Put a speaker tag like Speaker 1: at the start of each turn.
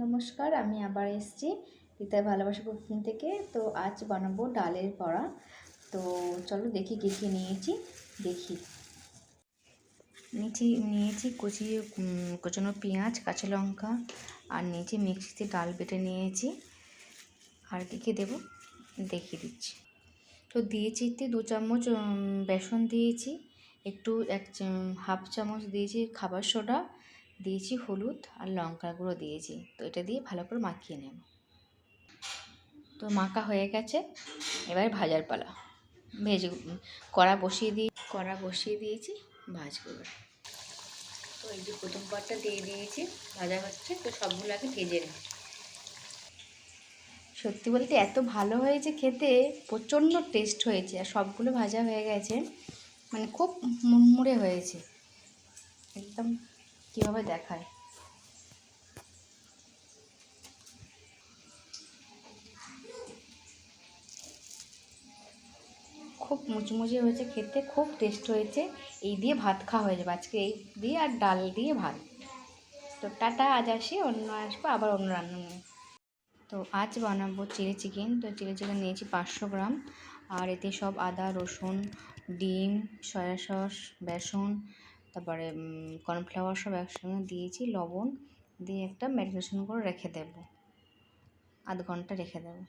Speaker 1: নমস্কার, আমি আবার এসেছি পিতার ভালোবাসা কুকিং থেকে। তো আজ বানাবো ডালের বড়া। তো চলো দেখি কী কী নিয়েছি, দেখি। নিয়েছি নিয়েছি কুচি কুচানো পেঁয়াজ, কাঁচা লঙ্কা, আর নিয়েছি মিক্সিতে ডাল বেটে নিয়েছি। আর কী কী দেবো? দেখিয়ে দিচ্ছি। তো দিয়েছি দু চামচ বেসন দিয়েছি, একটু এক হাফ চামচ দিয়েছি খাবার সোডা দিয়েছি হলুদ আর লঙ্কা গুঁড়ো দিয়েছি। তো এটা দিয়ে ভালো করে মাখিয়ে নেব। তো মাখা হয়ে গেছে। এবার ভাজার পালা। ভেজে, কড়া বসিয়ে দিয়ে, কড়া বসিয়ে দিয়েছি এবার। তো এই যে প্রথম পাটটা দিয়ে দিয়েছি, ভাজা হচ্ছে, তো সবগুলো আগে ভেজে নিই সত্যি বলতে এত ভালো হয়েছে খেতে, প্রচণ্ড টেস্ট হয়েছে আর সবগুলো ভাজা হয়ে গেছে। মানে খুব মুড়মুড়ে হয়েছে। একদম কীভাবে দেখায়? খুব মুচমুচে হয়েছে, খেতে খুব টেস্ট হয়েছে। এই দিয়ে ভাত খাওয়া হয়ে যাবে। আজকে এই দিয়ে আর ডাল দিয়ে ভাত। তো টাটা, আজ আসি, অন্য আসব, আবার অন্য রান্না নিয়ে। তো আজ বানাবো চিলি চিকেন। তো চিলি চিকেন নিয়েছি পাঁচশো গ্রাম। আর এতে সব আদা, রসুন, ডিম, সয়া সস, বেসন তারপরে কর্নফ্লাওয়ার সব একসঙ্গে দিয়েছি, লবণ দিয়ে একটা ম্যারিনেশন করে রেখে দেবো। আধ ঘণ্টা রেখে দেবো।